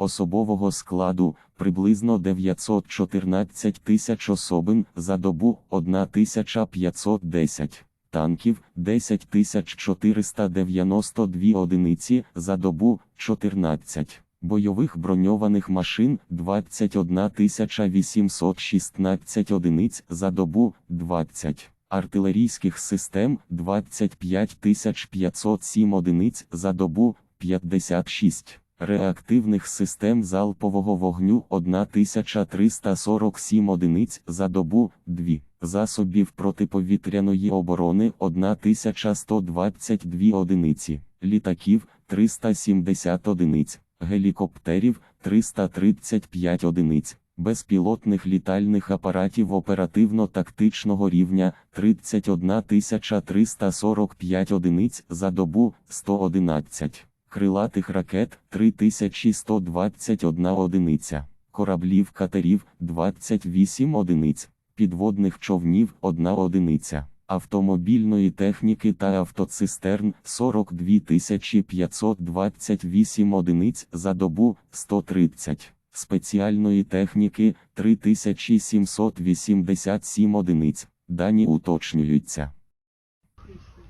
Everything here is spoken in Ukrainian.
особового складу приблизно 914 тисяч особин за добу 1510 танків 10 492 одиниці за добу 14, бойових броньованих машин 21 816 одиниць за добу 20, артилерійських систем 25 507 одиниць за добу 56. Реактивних систем залпового вогню 1347 одиниць за добу 2, засобів протиповітряної оборони 1122 одиниці, літаків 370 одиниць, гелікоптерів 335 одиниць, безпілотних літальних апаратів оперативно-тактичного рівня 31 345 одиниць за добу 111 крилатих ракет 3121 одиниця, кораблів катерів 28 одиниць, підводних човнів 1 одиниця, автомобільної техніки та автоцистерн 42 528 одиниць за добу 130. Спеціальної техніки 3787 одиниць. Дані уточнюються.